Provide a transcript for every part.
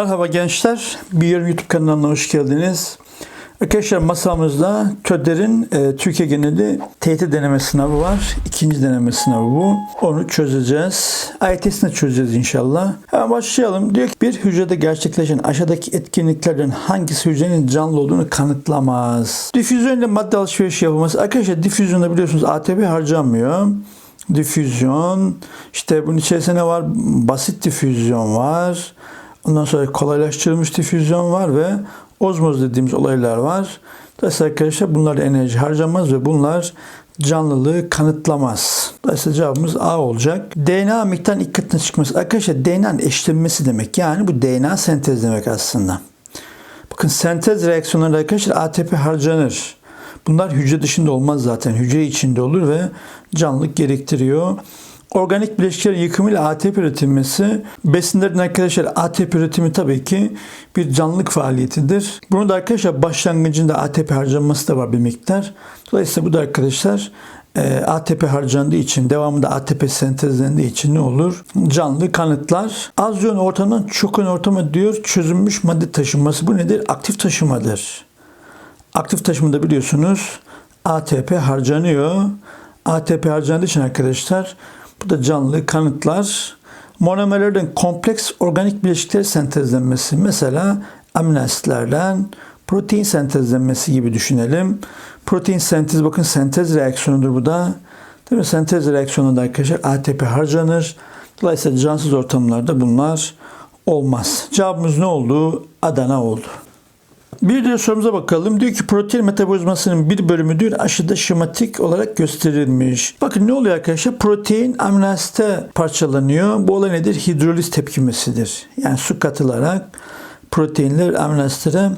Merhaba gençler. Bir Yorum YouTube kanalına hoş geldiniz. Arkadaşlar masamızda TÖDER'in e, Türkiye geneli TYT deneme sınavı var. İkinci deneme sınavı bu. Onu çözeceğiz. AYT'sini çözeceğiz inşallah. Hemen başlayalım. Diyor ki bir hücrede gerçekleşen aşağıdaki etkinliklerden hangisi hücrenin canlı olduğunu kanıtlamaz. Difüzyon ile madde alışverişi yapılması. Arkadaşlar difüzyonda biliyorsunuz ATP harcanmıyor difüzyon. İşte bunun içerisinde ne var? Basit difüzyon var. Ondan sonra kolaylaştırılmış difüzyon var ve ozmoz dediğimiz olaylar var. Dolayısıyla arkadaşlar bunlar enerji harcamaz ve bunlar canlılığı kanıtlamaz. Dolayısıyla cevabımız A olacak. DNA miktarın ilk katına çıkması. Arkadaşlar DNA'nın eşlenmesi demek. Yani bu DNA sentez demek aslında. Bakın sentez reaksiyonlarında arkadaşlar ATP harcanır. Bunlar hücre dışında olmaz zaten. Hücre içinde olur ve canlılık gerektiriyor. Organik bileşiklerin yıkımıyla ATP üretilmesi, besinlerin arkadaşlar ATP üretimi tabii ki bir canlılık faaliyetidir. Bunu da arkadaşlar başlangıcında ATP harcanması da var bir miktar. Dolayısıyla bu da arkadaşlar e, ATP harcandığı için, devamında ATP sentezlendiği için ne olur? Canlı kanıtlar. Az yoğun ortamdan çok yoğun ortama diyor çözünmüş madde taşınması. Bu nedir? Aktif taşımadır. Aktif taşımada biliyorsunuz ATP harcanıyor. ATP harcandığı için arkadaşlar bu da canlı kanıtlar. Monomerlerden kompleks organik bileşikler sentezlenmesi. Mesela amino asitlerden protein sentezlenmesi gibi düşünelim. Protein sentez bakın sentez reaksiyonudur bu da. Mi? Sentez reaksiyonunda arkadaşlar ATP harcanır. Dolayısıyla cansız ortamlarda bunlar olmaz. Cevabımız ne oldu? Adana oldu. Bir diğer sorumuza bakalım. Diyor ki protein metabolizmasının bir bölümü diyor aşıda şematik olarak gösterilmiş. Bakın ne oluyor arkadaşlar? Protein amino asite parçalanıyor. Bu olay nedir? Hidroliz tepkimesidir. Yani su katılarak proteinler amino asitlere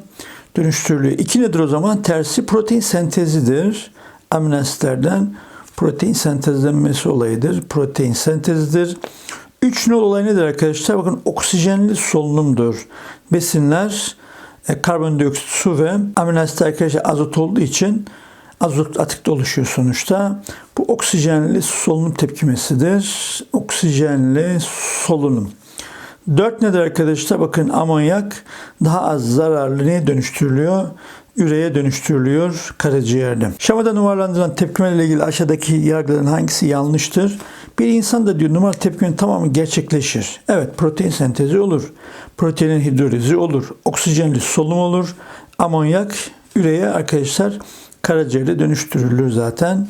dönüştürülüyor. İki nedir o zaman? Tersi protein sentezidir. Amino asitlerden protein sentezlenmesi olayıdır. Protein sentezidir. Üç nol olay nedir arkadaşlar? Bakın oksijenli solunumdur. Besinler karbondioksit, su ve amino asit arkadaşlar azot olduğu için azot atıkta oluşuyor sonuçta. Bu oksijenli solunum tepkimesidir. Oksijenli solunum. 4 nedir arkadaşlar? Bakın amonyak daha az zararlı neye dönüştürülüyor? Üreye dönüştürülüyor karaciğerde. Şemada numaralandırılan tepkimelerle ilgili aşağıdaki yargıların hangisi yanlıştır? Bir insan da diyor numara tepkimenin tamamı gerçekleşir. Evet protein sentezi olur. Proteinin hidrolizi olur. Oksijenli solunum olur. Amonyak üreye arkadaşlar karaciğerde dönüştürülür zaten.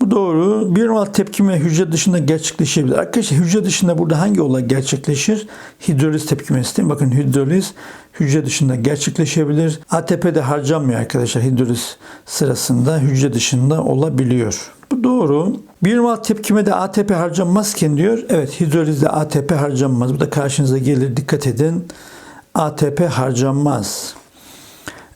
Bu doğru. Bir numaralı tepkime hücre dışında gerçekleşebilir. Arkadaşlar hücre dışında burada hangi olay gerçekleşir? Hidroliz tepkimesi değil mi? Bakın hidroliz hücre dışında gerçekleşebilir. ATP de harcanmıyor arkadaşlar hidroliz sırasında hücre dışında olabiliyor. Bu doğru. Bir numaralı tepkime de ATP harcanmazken diyor. Evet hidrolizde ATP harcanmaz. Bu da karşınıza gelir. Dikkat edin. ATP harcanmaz.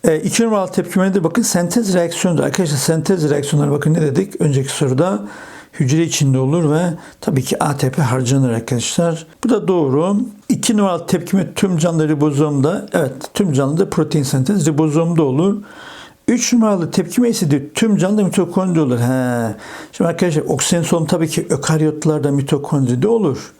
E, iki numaralı tepkimede bakın sentez reaksiyonu. Arkadaşlar sentez reaksiyonları bakın ne dedik? Önceki soruda hücre içinde olur ve tabii ki ATP harcanır arkadaşlar. Bu da doğru. İki numaralı tepkime tüm canlı ribozomda. Evet tüm canlıda protein sentez ribozomda olur. 3 numaralı tepkime ise diyor tüm canlıda mitokondri olur. He. Şimdi arkadaşlar oksijen solunum tabii ki ökaryotlarda mitokondride olur.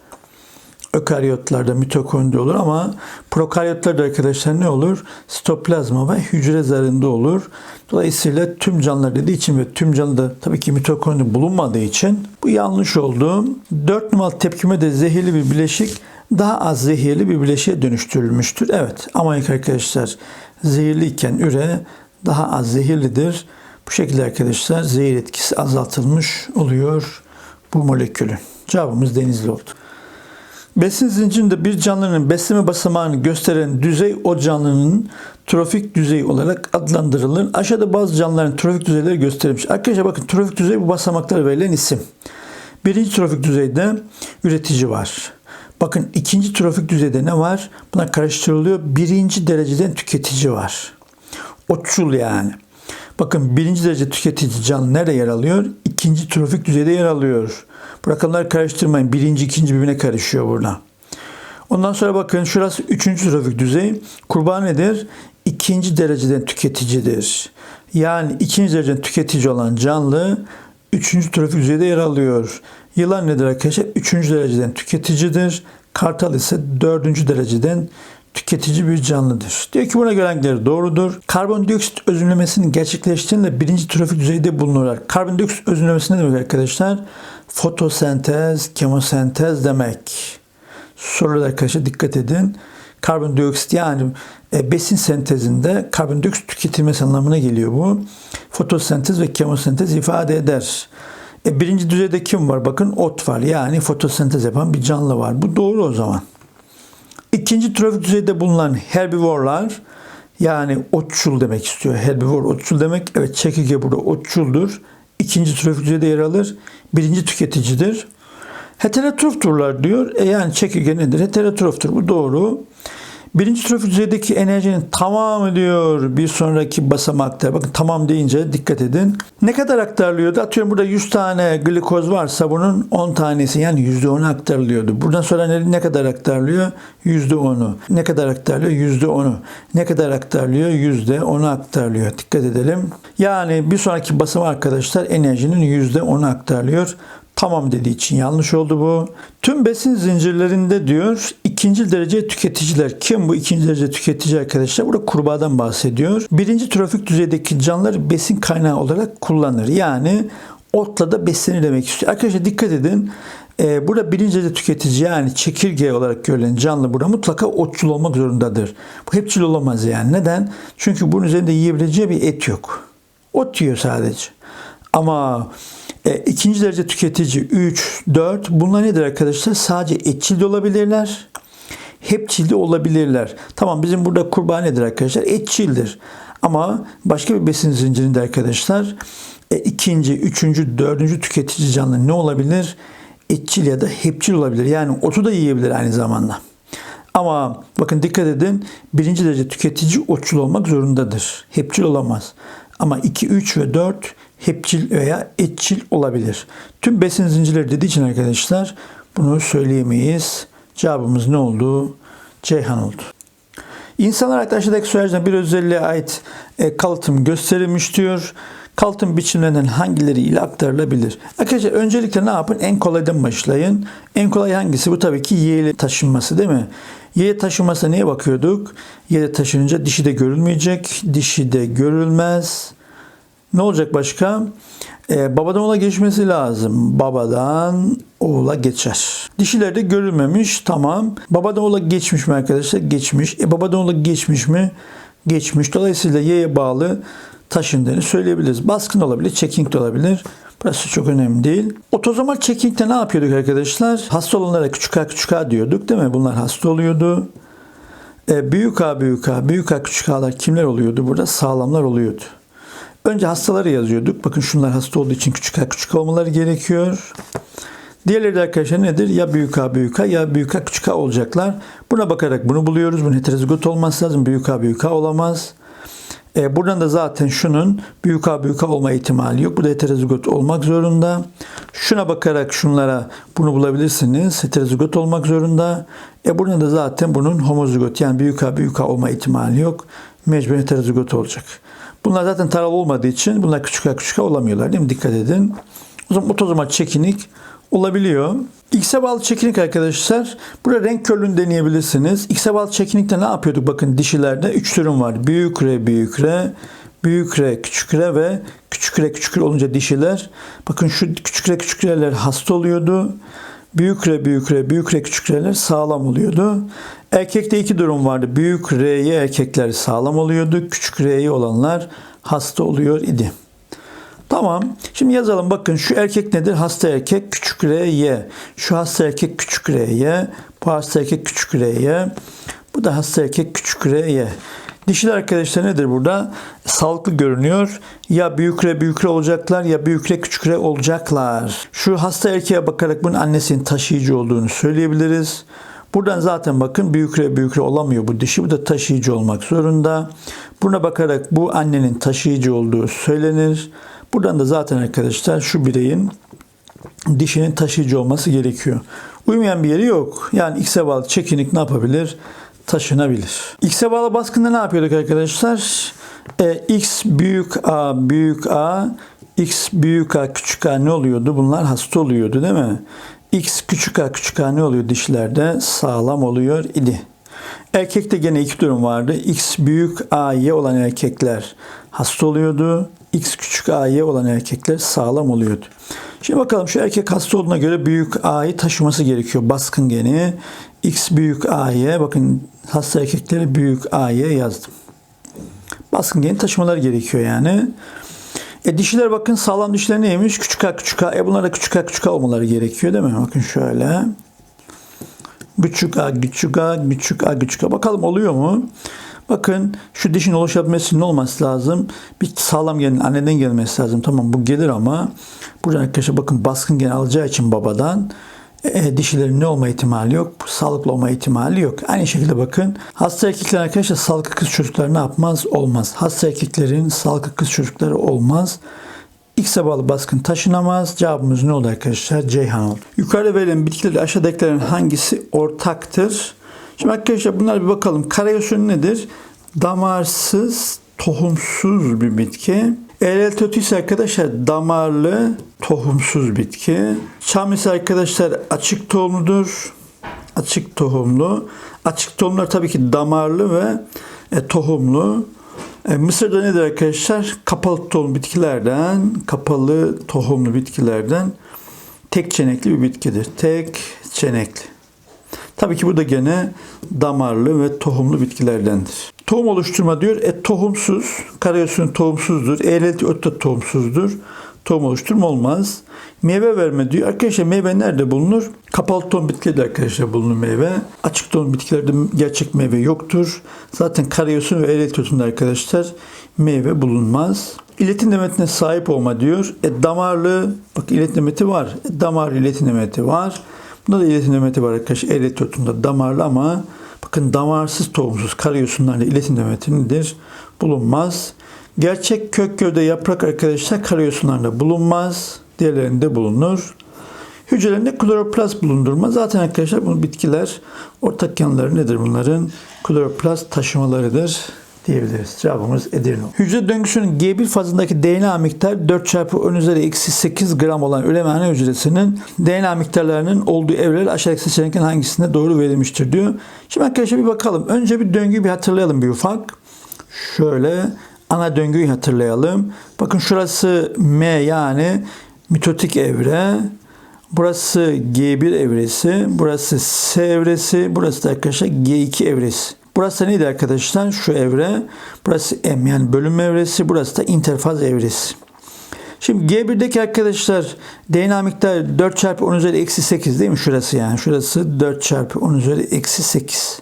Ökaryotlarda mitokondri olur ama prokaryotlarda arkadaşlar ne olur? Sitoplazma ve hücre zarında olur. Dolayısıyla tüm canlılar dediği için ve tüm canlıda tabii ki mitokondri bulunmadığı için bu yanlış oldu. 4 numaralı tepkime de zehirli bir bileşik daha az zehirli bir bileşiğe dönüştürülmüştür. Evet amonik arkadaşlar zehirliyken üre daha az zehirlidir. Bu şekilde arkadaşlar zehir etkisi azaltılmış oluyor bu molekülün. Cevabımız denizli oldu. Besin zincirinde bir canlının besleme basamağını gösteren düzey o canlının trofik düzey olarak adlandırılır. Aşağıda bazı canlıların trofik düzeyleri gösterilmiş. Arkadaşlar bakın trofik düzey bu basamaklara verilen isim. Birinci trofik düzeyde üretici var. Bakın ikinci trofik düzeyde ne var? Buna karıştırılıyor. Birinci dereceden tüketici var. Otçul yani. Bakın birinci derece tüketici canlı nerede yer alıyor? İkinci trofik düzeyde yer alıyor. Bu rakamları karıştırmayın. Birinci, ikinci birbirine karışıyor burada. Ondan sonra bakın şurası üçüncü trofik düzey. Kurban nedir? İkinci dereceden tüketicidir. Yani ikinci dereceden tüketici olan canlı üçüncü trofik düzeyde yer alıyor. Yılan nedir arkadaşlar? Üçüncü dereceden tüketicidir. Kartal ise dördüncü dereceden tüketici bir canlıdır. Diyor ki buna göre hangileri doğrudur? Karbondioksit özümlemesinin gerçekleştiğinde birinci trofik düzeyde bulunurlar. Karbondioksit özümlemesi ne demek arkadaşlar? Fotosentez, kemosentez demek. Sorular arkadaşlar dikkat edin. Karbondioksit yani e, besin sentezinde karbondioksit tüketilmesi anlamına geliyor bu. Fotosentez ve kemosentez ifade eder. E, birinci düzeyde kim var? Bakın ot var. Yani fotosentez yapan bir canlı var. Bu doğru o zaman. İkinci trofik düzeyde bulunan herbivorlar yani otçul demek istiyor. Herbivor otçul demek. Evet çekirge burada otçuldur. İkinci trofik düzeyde yer alır. Birinci tüketicidir. Heterotrofturlar diyor. E yani çekirge nedir? Heterotroftur. Bu doğru. Birinci trofik düzeydeki enerjinin tamamı diyor bir sonraki basamakta. Bakın tamam deyince dikkat edin. Ne kadar aktarılıyordu? Atıyorum burada 100 tane glikoz varsa bunun 10 tanesi yani %10'u aktarılıyordu. Buradan sonra ne, ne kadar aktarılıyor? %10'u. Ne kadar aktarılıyor? %10'u. Ne kadar aktarılıyor? %10'u aktarılıyor. Dikkat edelim. Yani bir sonraki basamağı arkadaşlar enerjinin %10'u aktarılıyor. Tamam dediği için yanlış oldu bu. Tüm besin zincirlerinde diyor ikinci derece tüketiciler. Kim bu ikinci derece tüketici arkadaşlar? Burada kurbağadan bahsediyor. Birinci trofik düzeydeki canlılar besin kaynağı olarak kullanır. Yani otla da beslenir demek istiyor. Arkadaşlar dikkat edin. Ee, burada birinci derece tüketici yani çekirge olarak görülen canlı burada mutlaka otçul olmak zorundadır. Bu hepçil olamaz yani. Neden? Çünkü bunun üzerinde yiyebileceği bir et yok. Ot yiyor sadece. Ama e, ikinci derece tüketici 3, 4 bunlar nedir arkadaşlar? Sadece etçil de olabilirler. Hepçil olabilirler. Tamam bizim burada kurbağa nedir arkadaşlar? Etçildir. Ama başka bir besin zincirinde arkadaşlar e, ikinci, üçüncü, dördüncü tüketici canlı ne olabilir? Etçil ya da hepçil olabilir. Yani otu da yiyebilir aynı zamanda. Ama bakın dikkat edin birinci derece tüketici otçul olmak zorundadır. Hepçil olamaz. Ama 2, 3 ve 4 hepçil veya etçil olabilir. Tüm besin zincirleri dediği için arkadaşlar bunu söyleyemeyiz. Cevabımız ne oldu? Ceyhan oldu. İnsanlar aşağıdaki süreçten bir özelliğe ait e, kalıtım gösterilmiş diyor. Kalıtım biçimlerinden hangileri ile aktarılabilir? Arkadaşlar öncelikle ne yapın? En kolaydan başlayın. En kolay hangisi? Bu tabii ki yeğle taşınması değil mi? Yeğe taşınmasına neye bakıyorduk? Yeğe taşınınca dişi de görülmeyecek. Dişi de görülmez. Ne olacak başka? Ee, babadan oğula geçmesi lazım. Babadan oğula geçer. Dişilerde görülmemiş. Tamam. Babadan oğula geçmiş mi arkadaşlar? Geçmiş. E babadan oğula geçmiş mi? Geçmiş. Dolayısıyla y'ye bağlı taşındığını söyleyebiliriz. Baskın olabilir, checking de olabilir. Burası çok önemli değil. Otozomal checking'de ne yapıyorduk arkadaşlar? Hasta olanlara küçük a küçük a diyorduk değil mi? Bunlar hasta oluyordu. E, büyük a büyük a, büyük a küçük a'lar kimler oluyordu? Burada sağlamlar oluyordu. Önce hastaları yazıyorduk. Bakın şunlar hasta olduğu için küçük a küçük olmaları gerekiyor. Diğerleri de arkadaşlar nedir? Ya büyük A büyük A ya büyük A küçük A olacaklar. Buna bakarak bunu buluyoruz. Bunun heterozigot olması lazım. Büyük A büyük A olamaz. E, buradan da zaten şunun büyük A büyük A olma ihtimali yok. Bu da heterozigot olmak zorunda. Şuna bakarak şunlara bunu bulabilirsiniz. Heterozigot olmak zorunda. E buradan da zaten bunun homozigot yani büyük A büyük A olma ihtimali yok. Mecbur heterozigot olacak. Bunlar zaten taralı olmadığı için bunlar küçük küçük olamıyorlar değil mi? Dikkat edin. O zaman otozomal çekinik olabiliyor. X'e bağlı çekinik arkadaşlar. Burada renk körlüğünü deneyebilirsiniz. X'e bağlı çekinikte ne yapıyorduk? Bakın dişilerde 3 türüm var. Büyük R, büyük R, büyük R, küçük R ve küçük R, küçük R olunca dişiler. Bakın şu küçük R, küçük R'ler hasta oluyordu. Büyük R, büyük R, büyük R, küçük R'ler sağlam oluyordu. Erkekte iki durum vardı. Büyük R'ye erkekler sağlam oluyordu. Küçük R'ye olanlar hasta oluyor idi. Tamam. Şimdi yazalım. Bakın şu erkek nedir? Hasta erkek küçük r. Şu hasta erkek küçük r. Bu hasta erkek küçük r. Bu da hasta erkek küçük r y. Dişil arkadaşlar nedir burada? Sağlıklı görünüyor. Ya büyük R büyük R olacaklar ya büyük R küçük R olacaklar. Şu hasta erkeğe bakarak bunun annesinin taşıyıcı olduğunu söyleyebiliriz. Buradan zaten bakın büyük R büyük R olamıyor bu dişi. Bu da taşıyıcı olmak zorunda. Buna bakarak bu annenin taşıyıcı olduğu söylenir. Buradan da zaten arkadaşlar şu bireyin dişinin taşıyıcı olması gerekiyor. Uymayan bir yeri yok. Yani X'e bağlı çekinik ne yapabilir? Taşınabilir. X'e bağlı baskında ne yapıyorduk arkadaşlar? E, X büyük A büyük A X büyük A küçük A ne oluyordu? Bunlar hasta oluyordu değil mi? X küçük A küçük A ne oluyor dişlerde? Sağlam oluyor idi. Erkekte gene iki durum vardı. X büyük AY olan erkekler hasta oluyordu. X küçük AY olan erkekler sağlam oluyordu. Şimdi bakalım şu erkek hasta olduğuna göre büyük A'yı taşıması gerekiyor. Baskın geni. X büyük AY. Bakın hasta erkekleri büyük A'ya yazdım. Baskın geni taşımaları gerekiyor yani. E dişiler bakın sağlam dişler neymiş? Küçük A küçük A. E bunlar da küçük A küçük A olmaları gerekiyor değil mi? Bakın şöyle. Küçük A küçük A küçük A küçük A. Bakalım oluyor mu? Bakın şu dişin oluşabilmesi ne olması lazım? Bir sağlam gelin anneden gelmesi lazım. Tamam bu gelir ama burada arkadaşlar bakın baskın gen alacağı için babadan e, dişilerin ne olma ihtimali yok. Sağlıklı olma ihtimali yok. Aynı şekilde bakın hasta erkekler arkadaşlar sağlıklı kız çocukları ne yapmaz? Olmaz. Hasta erkeklerin sağlıklı kız çocukları olmaz. X'e bağlı baskın taşınamaz. Cevabımız ne oldu arkadaşlar? Ceyhan oldu. Yukarıda verilen bitkilerle aşağıdakilerin hangisi ortaktır? Şimdi arkadaşlar bunlar bir bakalım. Karayosun nedir? Damarsız, tohumsuz bir bitki. Tötü ise arkadaşlar damarlı, tohumsuz bitki. Çam ise arkadaşlar açık tohumludur. Açık tohumlu. Açık tohumlar tabii ki damarlı ve e, tohumlu. E, Mısır'da nedir arkadaşlar? Kapalı tohum bitkilerden, kapalı tohumlu bitkilerden tek çenekli bir bitkidir. Tek çenekli. Tabii ki bu da gene damarlı ve tohumlu bitkilerdendir. Tohum oluşturma diyor. E tohumsuz. Karayosun tohumsuzdur. Eğrelti ot da tohumsuzdur. Tohum oluşturma olmaz. Meyve verme diyor. Arkadaşlar meyve nerede bulunur? Kapalı tohum bitkilerde arkadaşlar bulunur meyve. Açık tohum bitkilerde gerçek meyve yoktur. Zaten karayosun ve eğrelti otunda arkadaşlar meyve bulunmaz. İletim demetine sahip olma diyor. E damarlı, bak iletim demeti var. E, damar iletim demeti var. Bunda da iletim demeti var arkadaşlar. Eğrelti otunda damarlı ama bakın damarsız tohumsuz karayosunlarla iletim demeti nedir? Bulunmaz. Gerçek kök gövde yaprak arkadaşlar karayosunlarla bulunmaz. Diğerlerinde bulunur. Hücrelerinde kloroplast bulundurma. Zaten arkadaşlar bu bitkiler ortak yanları nedir bunların? Kloroplast taşımalarıdır diyebiliriz. Cevabımız Edirne. Hücre döngüsünün G1 fazındaki DNA miktarı 4 çarpı 10 üzeri eksi 8 gram olan üremhane hücresinin DNA miktarlarının olduğu evreler aşağıdaki seçeneklerin hangisinde doğru verilmiştir diyor. Şimdi arkadaşlar bir bakalım. Önce bir döngüyü bir hatırlayalım bir ufak. Şöyle ana döngüyü hatırlayalım. Bakın şurası M yani mitotik evre. Burası G1 evresi, burası S evresi, burası da arkadaşlar G2 evresi. Burası neydi arkadaşlar? Şu evre. Burası M yani bölünme evresi, burası da interfaz evresi. Şimdi G1'deki arkadaşlar DNA miktarı 4 çarpı 10 üzeri eksi 8 değil mi? Şurası yani. Şurası 4 çarpı 10 üzeri eksi 8.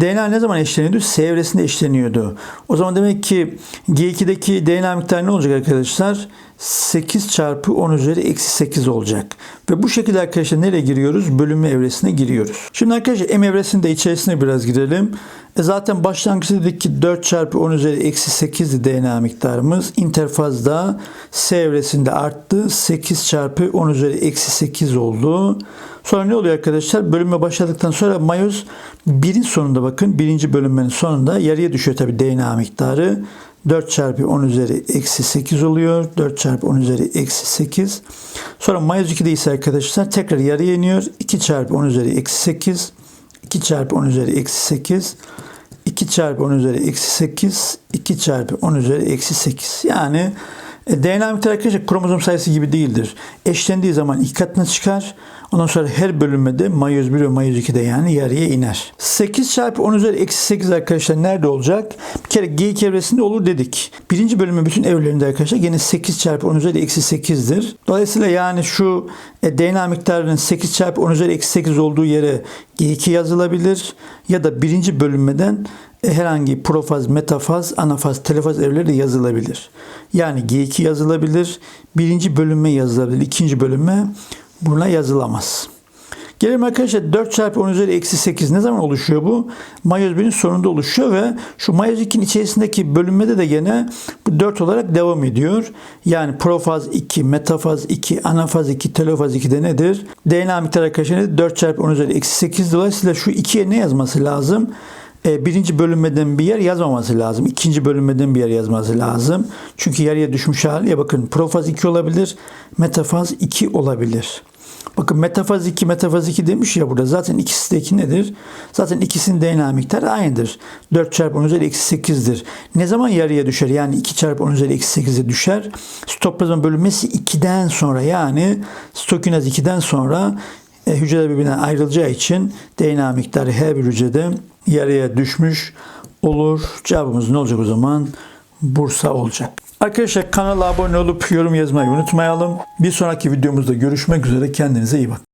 DNA ne zaman eşleniyordu? S evresinde eşleniyordu. O zaman demek ki G2'deki DNA miktarı ne olacak arkadaşlar? 8 çarpı 10 üzeri eksi 8 olacak. Ve bu şekilde arkadaşlar nereye giriyoruz? Bölünme evresine giriyoruz. Şimdi arkadaşlar M evresinin de içerisine biraz girelim. E zaten başlangıçta dedik ki 4 çarpı 10 üzeri eksi 8 DNA miktarımız. İnterfazda S evresinde arttı. 8 çarpı 10 üzeri eksi 8 oldu. Sonra ne oluyor arkadaşlar? Bölünme başladıktan sonra mayoz birin sonunda bakın. Birinci bölünmenin sonunda yarıya düşüyor tabi DNA miktarı. 4 çarpı 10 üzeri eksi 8 oluyor. 4 çarpı 10 üzeri eksi 8. Sonra mayoz 2'de ise arkadaşlar tekrar yarıya iniyor. 2 çarpı 10 üzeri eksi 8. 2 çarpı 10 üzeri eksi 8. 2 çarpı 10 üzeri eksi 8. 2 çarpı 10 üzeri eksi 8. Yani DNA miktarı kromozom sayısı gibi değildir. Eşlendiği zaman iki katına çıkar. Ondan sonra her bölünmede mayoz 1 ve mayoz 2'de yani yarıya iner. 8 çarpı 10 üzeri eksi 8 arkadaşlar nerede olacak? Bir kere G2 evresinde olur dedik. Birinci bölümü bütün evrelerinde arkadaşlar yine 8 çarpı 10 üzeri eksi 8'dir. Dolayısıyla yani şu e, DNA miktarının 8 çarpı 10 üzeri eksi 8 olduğu yere G2 yazılabilir. Ya da birinci bölünmeden e, herhangi profaz, metafaz, anafaz, telefaz evreleri de yazılabilir. Yani G2 yazılabilir. Birinci bölünme yazılabilir. ikinci bölünme buna yazılamaz. Gelelim arkadaşlar 4 çarpı 10 üzeri eksi 8 ne zaman oluşuyor bu? Mayoz 1'in sonunda oluşuyor ve şu mayoz 2'nin içerisindeki bölünmede de gene bu 4 olarak devam ediyor. Yani profaz 2, metafaz 2, anafaz 2, telofaz 2 de nedir? DNA miktarı arkadaşlar nedir? 4 çarpı 10 üzeri eksi 8 dolayısıyla şu 2'ye ne yazması lazım? Birinci bölünmeden bir yer yazmaması lazım. İkinci bölünmeden bir yer yazması lazım. Çünkü yarıya düşmüş hali ya bakın profaz 2 olabilir, metafaz 2 olabilir. Bakın metafaz 2, metafaz 2 demiş ya burada. Zaten ikisi de 2 nedir? Zaten ikisinin DNA miktarı aynıdır. 4 çarpı 10 üzeri eksi 8'dir. Ne zaman yarıya düşer? Yani 2 çarpı 10 üzeri eksi 8'e düşer. Sitoplazma bölünmesi 2'den sonra yani stokinaz 2'den sonra e, hücreler birbirinden ayrılacağı için DNA miktarı her bir hücrede yarıya düşmüş olur. Cevabımız ne olacak o zaman? Bursa olacak. Arkadaşlar kanala abone olup yorum yazmayı unutmayalım. Bir sonraki videomuzda görüşmek üzere. Kendinize iyi bakın.